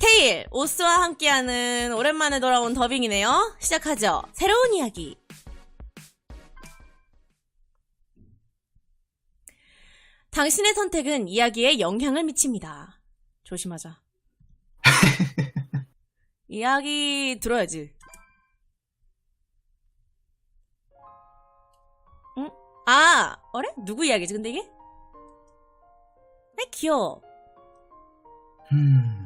테일, 오스와 함께하는 오랜만에 돌아온 더빙이네요. 시작하죠. 새로운 이야기. 당신의 선택은 이야기에 영향을 미칩니다. 조심하자. 이야기 들어야지. 응? 아, 어래? 누구 이야기지, 근데 이게? 에, 귀여워. 음,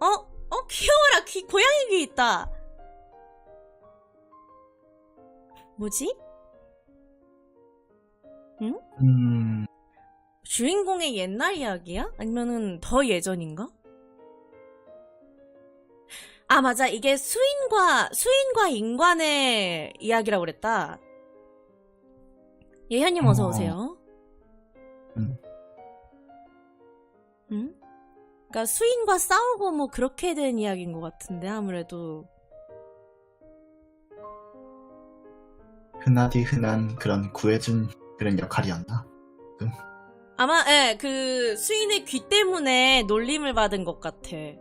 어? 어, 귀여워라. 귀, 고양이 귀 있다. 뭐지? 음, 주인공의 옛날 이야기야? 아니면은 더 예전인가? 아, 맞아. 이게 수인과, 수인과 인간의 이야기라고 그랬다. 예현님 어. 어서오세요. 음. 응? 그니까 수인과 싸우고 뭐 그렇게 된 이야기인 것 같은데, 아무래도. 흔하디 흔한 그런 구해준 그런 역할이었나? 아마, 예, 그, 수인의 귀 때문에 놀림을 받은 것 같아. 에?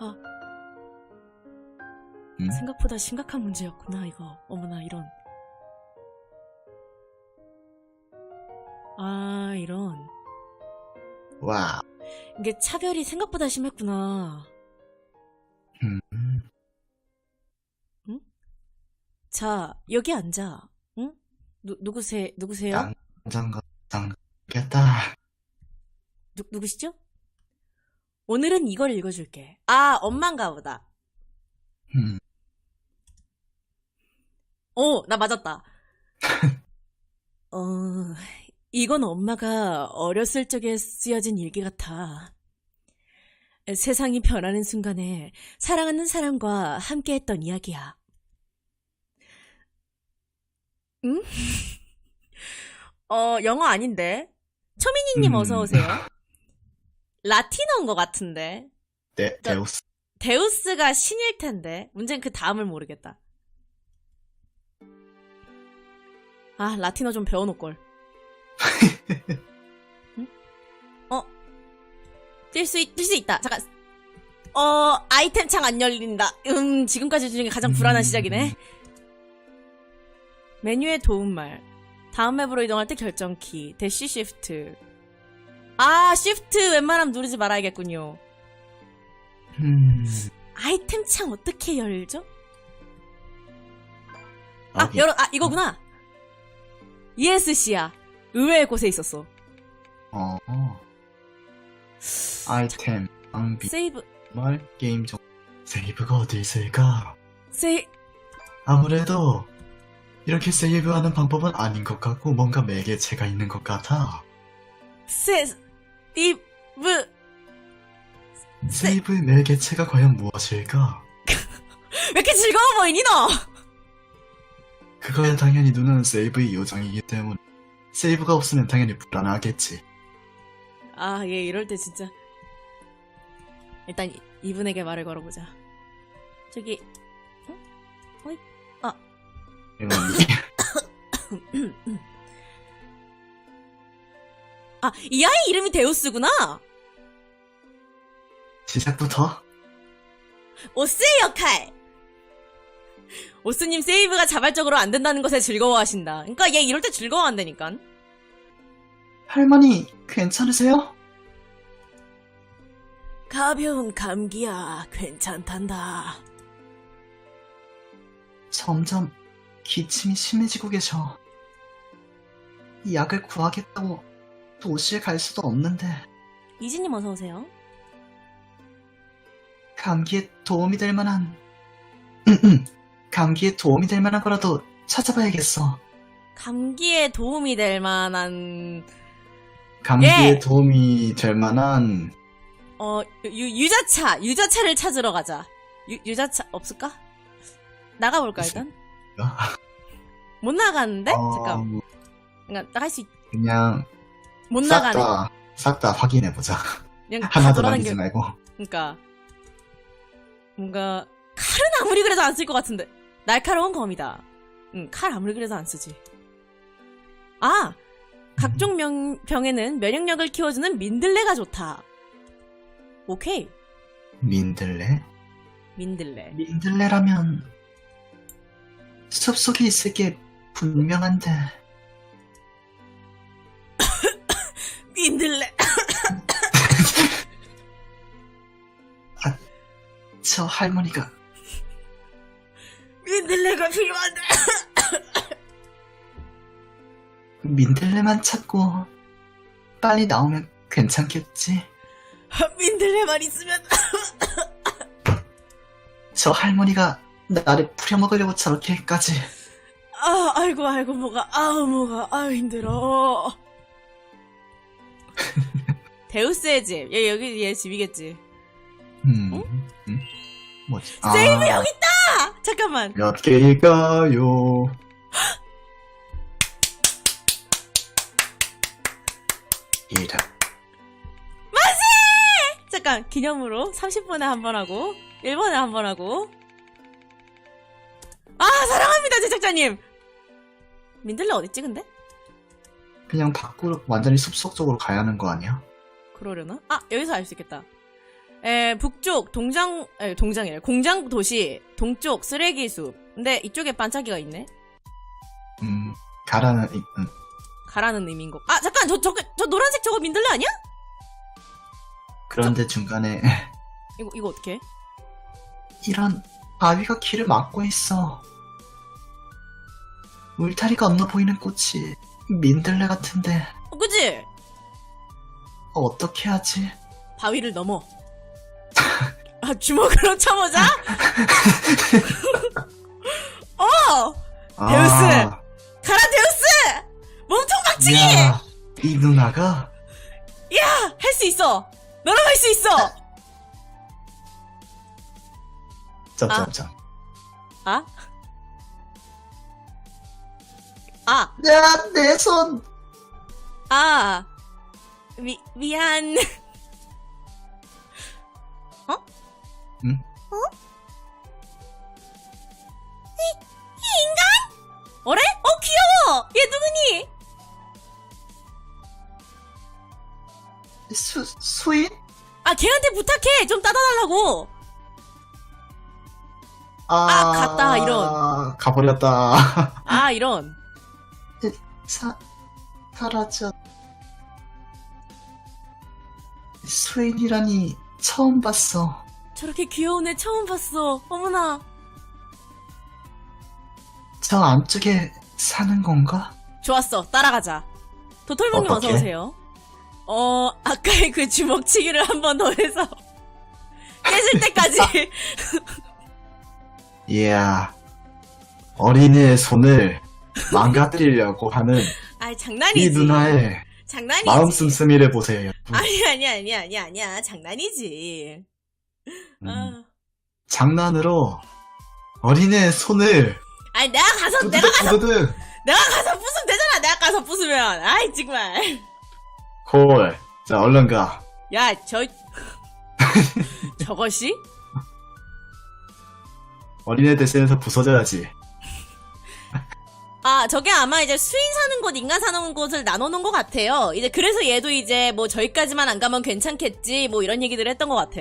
아. 음? 생각보다 심각한 문제였구나, 이거. 어머나, 이런. 아, 이런. 와, 이게 차별이 생각보다 심했구나. 음, 자, 여기 앉아. 응? 누, 누구세, 누구세요? 짱겠다. 누, 누구시죠? 오늘은 이걸 읽어줄게. 아, 엄만가 보다. 음, 오, 나 맞았다. 어, 이건 엄마가 어렸을 적에 쓰여진 일기 같아. 세상이 변하는 순간에 사랑하는 사람과 함께 했던 이야기야. 응? 어, 영어 아닌데? 초미니님 음. 어서오세요. 라틴어인 것 같은데. 네, 저- 데우스. 데우스가 신일 텐데. 문제는 그 다음을 모르겠다. 아, 라틴어 좀 배워놓을걸. 응? 어? 뛸 수, 있, 뛸수 있다. 잠깐. 어, 아이템 창 안 열린다. 음, 지금까지 중에 가장 불안한 음. 시작이네. 메뉴의 도움말. 다음 맵으로 이동할 때 결정키. 대시 시프트. 아, 시프트 웬만하면 누르지 말아야겠군요. 음, 아이템 창 어떻게 열죠? 아, 여기. 열어, 아, 이거구나. ESC야. 의외의 곳에 있었어. 어, 아이템, 장비, 세이브, 말, 게임 정 세이브가 어디 있을까? 세이, 아무래도 이렇게 세이브하는 방법은 아닌 것 같고 뭔가 매개체가 있는 것 같아. 세, 이브, 세- 세이브의 매개체가 과연 무엇일까? 왜 이렇게 즐거워 보이니, 너? 그거야 당연히 누나는 세이브의 요정이기 때문에 세이브가 없으면 당연히 불안하겠지. 아, 얘 이럴 때 진짜. 일단 이- 이분에게 말을 걸어보자. 저기, 이건 아, 이 아이 이름이 데우스구나? 시작부터 오스의 역할! 오스님 세이브가 자발적으로 안 된다는 것에 즐거워하신다. 그러니까 얘 이럴 때 즐거워한다니까. 할머니 괜찮으세요? 가벼운 감기야. 괜찮단다. 점점 기침이 심해지고 계셔. 이 약을 구하겠다고 도시에 갈 수도 없는데 이지님 어서 오세요. 감기에 도움이 될 만한 감기에 도움이 될 만한 거라도 찾아봐야겠어. 감기에 도움이 될 만한, 감기에 예! 도움이 될 만한 어, 유, 유자차! 유자차를 찾으러 가자. 유, 유자차, 없을까? 나가볼까, 일단? 못 나가는데? 어, 잠깐. 그러니까 나갈 수, 있... 그냥 못싹 나가네. 다싹다 확인해 보자. 그냥 하나도 돌아다녀- 남기지 말고. 그러니까 뭔가 칼은 아무리 그래도 안 쓸 것 같은데 날카로운 검이다. 응, 칼 아무리 그래도 안 쓰지. 아, 각종 명- 병에는 면역력을 키워주는 민들레가 좋다. 오케이. 민들레? 민들레. 민들레라면 숲속에 있을 게 분명한데 민들레. 저 할머니가 민들레가 필요한데. 민들레만 찾고 빨리 나오면 괜찮겠지? 민들레만 있으면. 저 할머니가 나를 부려먹으려고 저렇게까지 아, 아이고, 아이고, 뭐가, 아우, 뭐가, 아우, 힘들어. 데우스의 집. 얘, 여기, 얘 집이겠지. 음, 음? 뭐지? 세이브 아, 여기 있다! 잠깐만. 몇 개일까요? 이름 잠깐, 기념으로 30분에 한 번 하고, 1번에 한 번 하고. 아, 사랑합니다, 제작자님! 민들레 어딨지, 근데? 그냥 밖으로 완전히 숲속 쪽으로 가야 하는 거 아니야? 그러려나? 아, 여기서 알 수 있겠다. 에, 북쪽, 동장, 에, 동장이래. 공장 도시, 동쪽, 쓰레기 숲. 근데 이쪽에 반짝이가 있네? 음, 가라는 이- 음, 가라는 의미인 거. 아, 잠깐, 저, 저, 저 노란색 저거 민들레 아니야? 그런데 중간에 이거, 이거 어떻게 이런 바위가 길을 막고 있어. 울타리가 없나 보이는 꽃이 민들레 같은데 어, 그지? 어떻게 하지? 바위를 넘어. 아, 주먹으로 쳐보자? 어! 데우스! 가라, 데우스! 몸통 박치기! 야, 이 누나가 야! 할 수 있어! 너랑 할 수 있어! 점점점. 아? 아, 야, 내 손. 아. 미, 미안. 어? 응? 어? 아, 걔한테 부탁해! 좀 따다달라고! 아, 아, 갔다, 이런. 가버렸다. 아, 이런. 사 사라져. 수인이라니 처음 봤어. 저렇게 귀여운 애 처음 봤어. 어머나. 저 안쪽에 사는 건가? 좋았어. 따라가자. 도털봉님 어떡해? 어서오세요. 어, 아까의 그 주먹치기를 한 번 더 해서. 깨질 때까지. 이야, 어린이의 손을 망가뜨리려고 하는 아이, 장난이지. 이 누나의 장난이지. 마음 씀씀이를 보세요. 아니, 아니, 아니, 아니, 아니야. 장난이지. 음, 아. 장난으로 어린이의 손을 아니, 내가 가서, 내가 가서, 두드득 내가 가서 부수면 되잖아. 내가 가서 부수면. 아이, 정말. 콜. 자, 얼른 가. 야, 저, 저것이? 어린애 대신해서 부서져야지. 아, 저게 아마 이제 수인 사는 곳, 인간 사는 곳을 나눠놓은 것 같아요. 이제 그래서 얘도 이제 뭐 저기까지만 안 가면 괜찮겠지, 뭐 이런 얘기들을 했던 것 같아.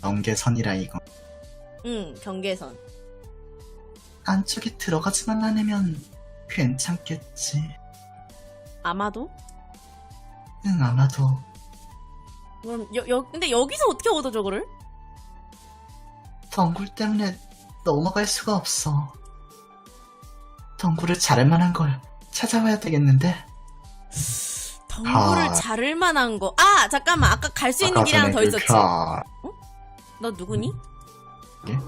경계선이라 이거. 응, 경계선. 안쪽에 들어가지만 않으면 괜찮겠지. 아마도? 응, 아마도. 그럼, 여, 여, 근데 여기서 어떻게 얻어, 저거를? 덩굴 때문에 넘어갈 수가 없어. 덩굴을 자를 만한 걸 찾아와야 되겠는데? 덩굴을 아. 자를 만한 거. 아, 잠깐만. 아까 갈 수 있는 길이 하나 더 있었지. 가... 너 누구니? 예?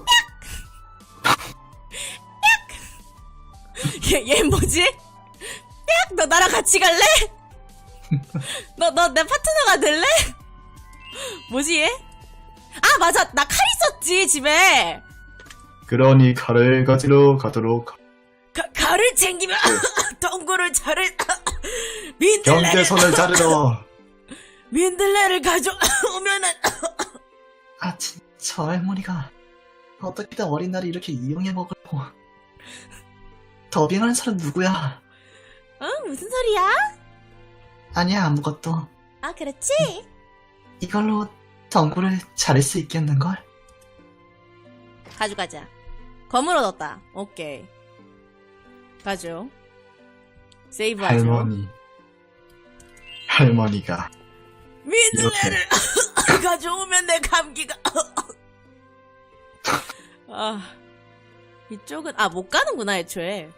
얘, 얘 뭐지? 야, 너 나랑 같이 갈래? 너, 너 내 파트너가 될래? 뭐지 얘? 아, 맞아. 나 칼 있었지, 집에. 그러니 칼을 가지러 가도록 가, 칼을 챙기면 덩굴을 자를 민들레를 경계선을 자르러 민들레를 가져오면은 아, 진, 저 할머니가 어떻게든 어린 날을 이렇게 이용해 먹으려고 더빙하는 사람 누구야? 어? 무슨 소리야? 아니야, 아무것도. 아, 그렇지? 이걸로 덩굴을 자를 수 있겠는걸? 가져가자. 검을 얻었다. 오케이. 가죠. 세이브 하죠. 할머니. 할머니가. 미들레를 가져오면 내 감기가. 아, 이쪽은, 아, 못 가는구나, 애초에.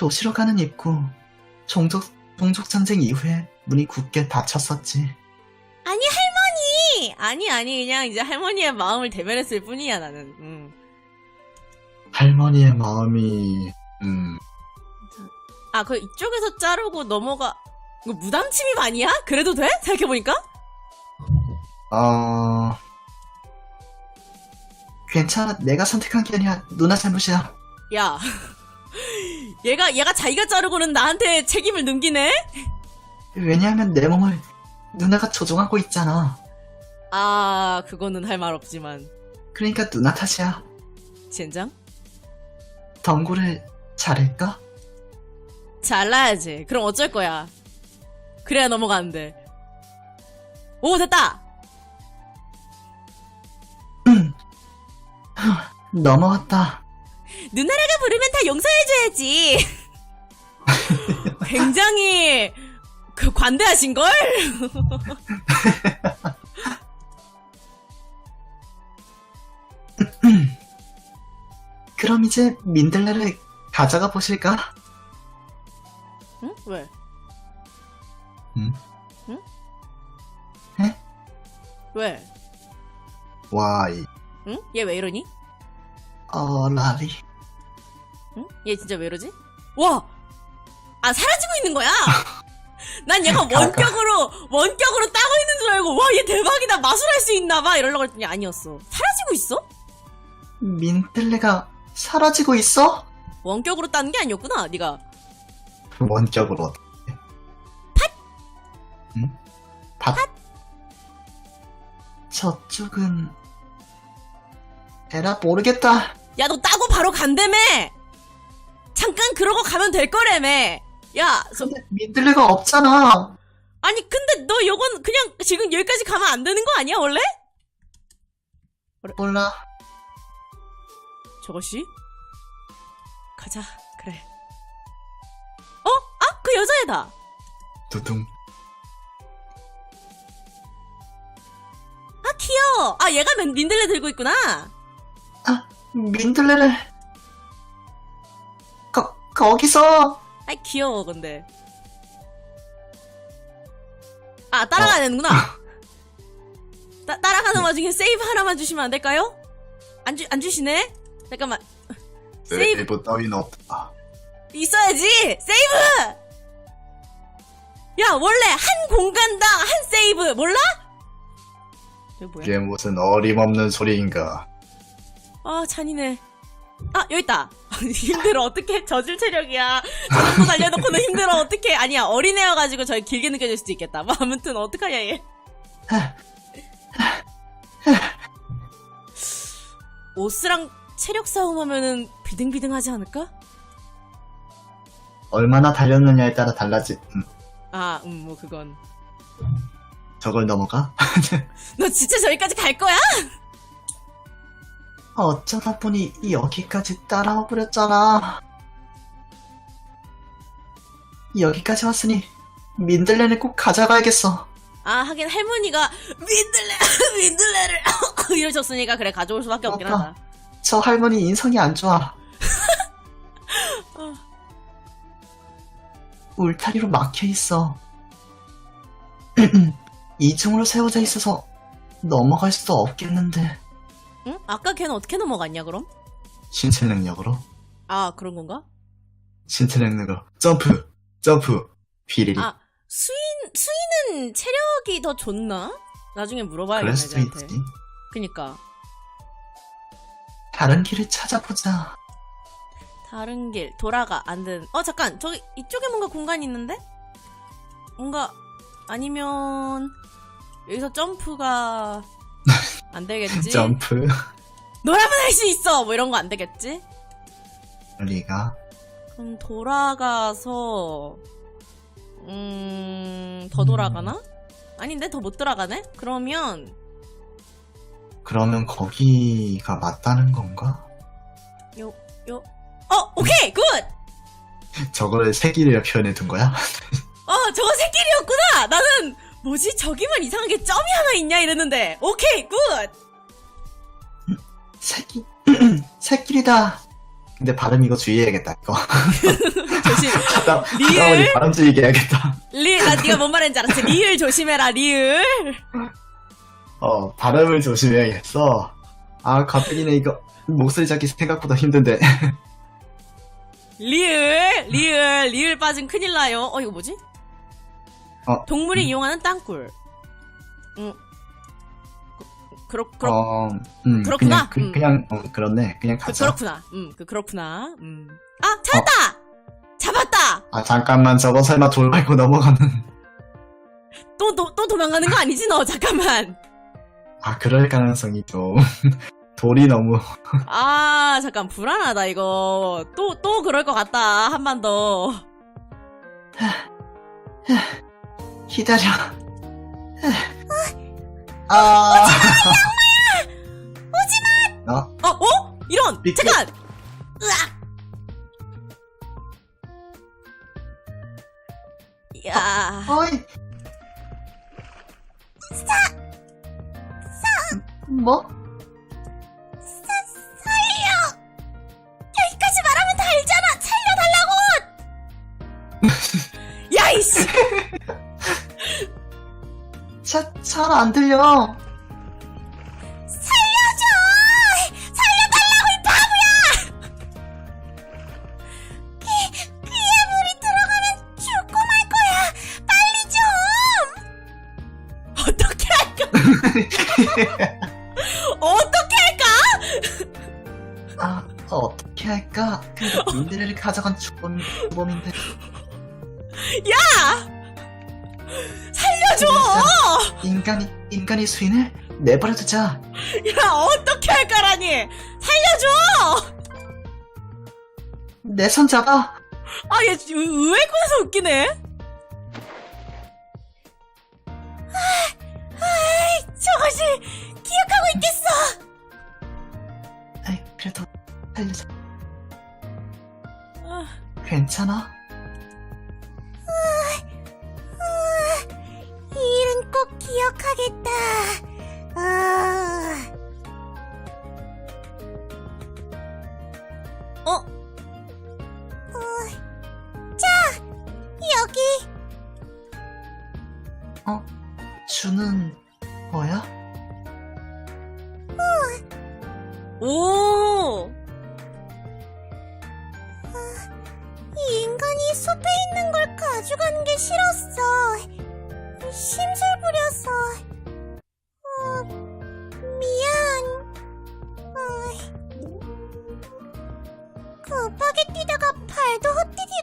도시로 가는 입구. 종족, 종족 전쟁 이후에 문이 굳게 닫혔었지. 아니, 할머니! 아니, 아니, 그냥 이제 할머니의 마음을 대변했을 뿐이야, 나는. 음. 할머니의 마음이, 음, 아, 그 이쪽에서 자르고 넘어가. 이거 무단 침입 아니야? 그래도 돼? 생각해보니까? 어, 괜찮아. 내가 선택한 게 아니야. 누나 잘못이야. 야. 얘가, 얘가 자기가 자르고는 나한테 책임을 넘기네? 왜냐하면 내 몸을 누나가 조종하고 있잖아. 아, 그거는 할 말 없지만. 그러니까 누나 탓이야. 젠장? 덩굴을 자를까? 잘라야지. 그럼 어쩔 거야. 그래야 넘어가는데. 오, 됐다! 넘어왔다. 누나라가 부르면 다 용서해줘야지. 굉장히, 그, 관대하신 걸? 그럼 이제 민들레를 가져가 보실까? 응? 왜? 응? 응? 에? 왜? 와이, 응? 얘 왜 이러니? 어, 라리. 응? 얘 진짜 왜 이러지? 와! 아, 사라지고 있는 거야! 난 얘가. 원격으로, 원격으로 따고 있는 줄 알고, 와, 얘 대박이다! 마술할 수 있나봐! 이러려고 했더니 아니었어. 사라지고 있어? 민들레가 사라지고 있어? 원격으로 따는 게 아니었구나, 네가 원격으로 어떻게? 팥? 응? 팥? 저쪽은 에라 모르겠다. 야, 너 따고 바로 간다며! 잠깐 그러고 가면 될 거라며! 야, 저, 근데 민들레가 없잖아. 아니, 근데 너 요건 그냥 지금 여기까지 가면 안 되는 거 아니야, 원래? 몰라. 저것이? 가자, 그래. 어? 아, 그 여자애다! 두둥. 아, 귀여워! 아, 얘가 맨- 민들레 들고 있구나! 아, 민들레를 거 거기서 아, 귀여워, 근데. 아, 따라가야 어. 되는구나! 따, 따라가는 와중에 세이브 하나만 주시면 안 될까요? 안 주, 안 주시네? 잠깐만. 세이브. 세이브 따윈 없다. 있어야지! 세이브! 야, 원래 한 공간당 한 세이브, 몰라? 이거 뭐야? 이게 무슨 어림없는 소리인가? 아, 잔인해. 아, 여기 있다. 힘들어. 어떻게 저질 체력이야. 저정도 달려놓고는 힘들어. 어떻게 아니야. 어린애여가지고 저희 길게 느껴질 수도 있겠다. 뭐, 아무튼, 어떡하냐, 얘. 오스랑 체력 싸움하면은 비등비등하지 않을까? 얼마나 달렸느냐에 따라 달라지. 음, 아, 음, 뭐, 그건. 저걸 넘어가? 너 진짜 저기까지 갈 거야? 어쩌다 보니 여기까지 따라와 버렸잖아. 여기까지 왔으니 민들레는 꼭 가져가야겠어. 아, 하긴 할머니가 민들레, 민들레를 이러셨으니까 그래 가져올 수밖에 없긴 맞다. 하다. 저 할머니 인성이 안 좋아. 울타리로 막혀 있어. 이중으로 세워져 있어서 넘어갈 수 없겠는데. 응? 아까 걔는 어떻게 넘어갔냐 그럼? 신체 능력으로? 아 그런 건가? 신체 능력으로. 점프! 점프! 휘리리. 아 수인 수인은 체력이 더 좋나? 나중에 물어봐야겠네 그럴 수도. 있지. 그니까 다른 길을 찾아보자. 다른 길 돌아가 안 되는. 어 잠깐 저기 이쪽에 뭔가 공간이 있는데? 뭔가 아니면 여기서 점프가 안 되겠지? 점프. 너라면 할 수 있어! 뭐 이런 거 안 되겠지? 리가. 그럼 돌아가서 음, 더 돌아가나? 아닌데 더 못 돌아가네? 그러면 그러면 거기가 맞다는 건가? 요 요. 어, 오케이, 굿. 저거를 세기를 표현해 둔 거야? 어, 저거 새끼리였구나. 나는 뭐지? 저기만 이상하게 점이 하나 있냐 이랬는데. 오케이, 굿. 새끼, 새끼리다. 근데 발음 이거 주의해야겠다, 이거. 조심. 하다, 리을? 발음 주의게 해야겠다. 리, 나 네가 뭔 말인지 알았지. 리을 조심해라, 리을. 어, 발음을 조심해야겠어. 아, 가뜩이네, 이거. 목소리 잡기 생각보다 힘든데. 리을, 리을, 리을 빠진 큰일 나요. 어, 이거 뭐지? 어, 동물이 음. 이용하는 땅굴. 응. 그, 그렇, 그렇, 어, 음, 그렇구나. 그냥, 그, 음. 그냥, 어, 그렇네. 그냥 그, 가자. 그 렇구나. 음, 그, 그렇구나. 음. 아, 찾았다! 잡았다! 아, 잠깐만, 저거 설마 돌 말고 넘어가는. 또, 또, 또 도망가는 거 아니지, 너? 잠깐만. 아, 그럴 가능성이 좀. 돌이 너무. 아, 잠깐, 불안하다, 이거. 또, 또 그럴 것 같다. 한 번 더. 기다려. 아. 오지마! 어? 어, 어? 이런! 미끄- 잠깐! 으악! 야, 어이. 뭐? 잘, 잘안 들려. 살려줘! 살려달라고, 이 바보야! 귀, 귀에 물이 들어가면 죽고 말 거야! 빨리 좀! 어떻게 할까? 어떻게 할까? 아, 어떻게 할까? 그래도 민들레를 가져간 주범, 주범인데. 야! 인간이, 인간이 수인을 내버려두자. 야, 어떻게 할까라니! 살려줘! 내 손 잡아. 아, 얘 의- 의외권에서 웃기네? 아, 저것이 기억하고 있겠어! 아이, 그래도 살려줘. 아, 괜찮아? 일은 꼭 기억하겠다.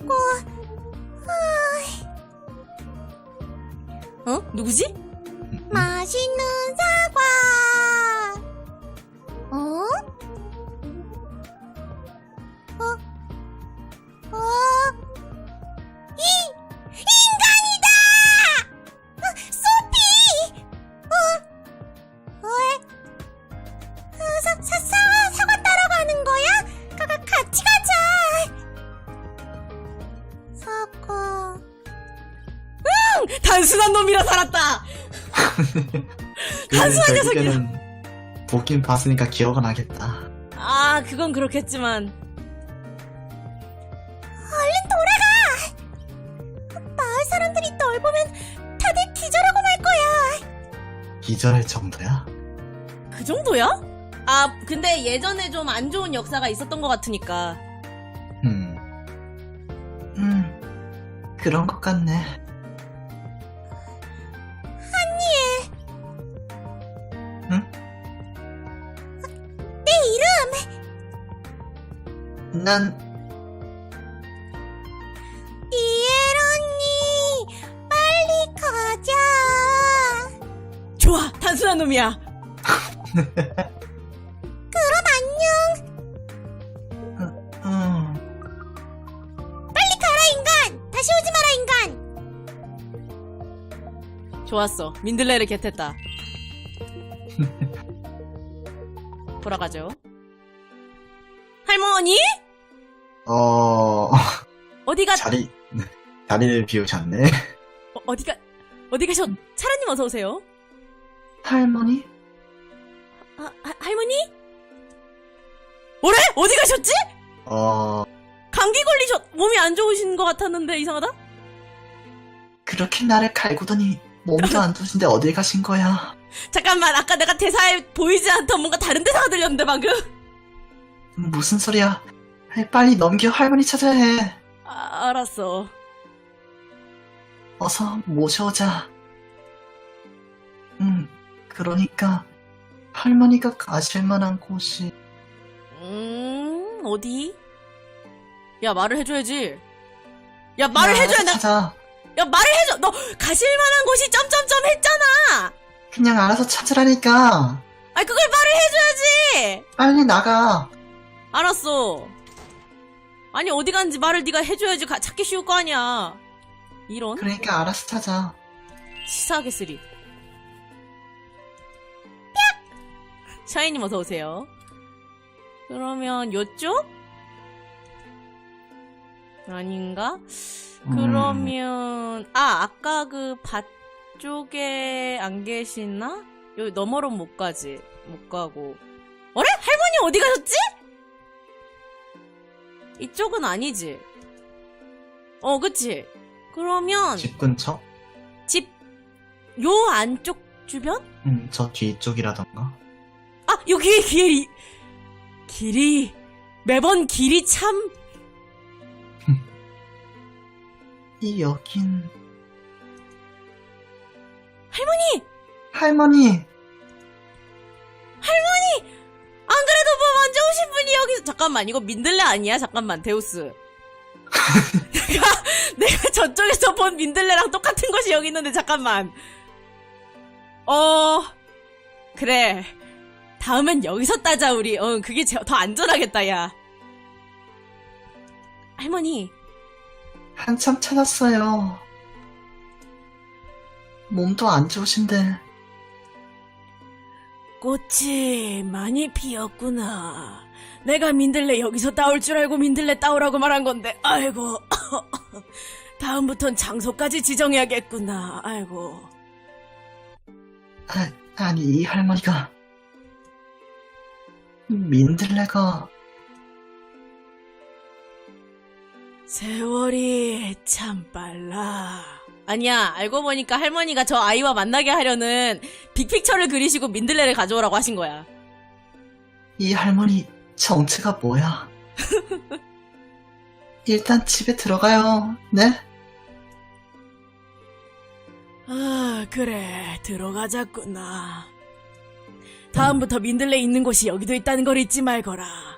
헛디디고. 어? 누구지? 맛있는 사 보긴 봤으니까 기억은 하겠다. 아, 그건 그렇겠지만. 얼른 돌아가! 마을 사람들이 널 보면 다들 기절하고 말 거야! 기절할 정도야? 그 정도야? 아, 근데 예전에 좀 안 좋은 역사가 있었던 것 같으니까. 음. 음. 그런 것 같네. 없는 이엘 언니, 빨리 가자. 좋아, 단순한 놈이야. 그럼 안녕. 빨리 가라, 인간. 다시 오지 마라, 인간. 좋았어. 민들레를 곁했다 돌아가죠. 할머니? 어, 어디가, 자리, 자리를 비우셨네. 어, 어디가, 어디 가셨, 차라님 어서 오세요. 할머니? 아, 하- 할머니? 뭐래? 어디 가셨지? 어, 감기 걸리셨, 몸이 안 좋으신 것 같았는데, 이상하다? 그렇게 나를 갈구더니 몸도 안 좋으신데 어딜 가신 거야? 잠깐만, 아까 내가 대사에 보이지 않던 뭔가 다른 대사가 들렸는데, 방금? 무슨 소리야? 빨리 넘겨 할머니 찾아야 해. 아, 알았어. 어서 모셔오자. 음, 그러니까 할머니가 가실 만한 곳이 음, 어디? 야, 말을 해줘야지. 야, 말을 해줘야, 나, 찾아. 야, 말을 해줘! 너, 가실 만한 곳이 점점점 했잖아! 그냥 알아서 찾으라니까. 아, 그걸 말을 해줘야지! 빨리 나가. 알았어. 아니, 어디 갔는지 말을 네가 해줘야지 가- 찾기 쉬울 거 아니야. 이런? 그러니까 알아서 찾아. 치사하게 쓰리. 야! 샤이님 어서 오세요. 그러면, 요쪽? 아닌가? 음, 그러면 아 아까 그 밭 쪽에 안 계시나? 여기 너머로 못 가지 못 가고 어래? 할머니 어디 가셨지? 이쪽은 아니지 어 그치 그러면 집 근처? 집 요 안쪽 주변? 음, 저 뒤쪽이라던가. 아 여기 길이 길이 매번 길이 참 이 여긴 할머니 할머니. 안 그래도 오신 분이 여기서 잠깐만 이거 민들레 아니야? 잠깐만 데우스. 내가 내가 저쪽에서 본 민들레랑 똑같은 것이 여기 있는데 잠깐만. 어 그래. 다음엔 여기서 따자 우리. 어 그게 더 안전하겠다 야. 할머니. 한참 찾았어요. 몸도 안 좋으신데. 꽃이 많이 피었구나 내가 민들레 여기서 따올 줄 알고 민들레 따오라고 말한 건데 아이고 다음부턴 장소까지 지정해야겠구나 아이고 아, 아니, 이 할머니가. 민들레가 세월이 참 빨라. 아니야, 알고 보니까 할머니가 저 아이와 만나게 하려는 빅픽처를 그리시고 민들레를 가져오라고 하신 거야. 이 할머니 정체가 뭐야? 일단 집에 들어가요. 네? 아, 그래. 들어가자꾸나. 다음부터 민들레 있는 곳이 여기도 있다는 걸 잊지 말거라.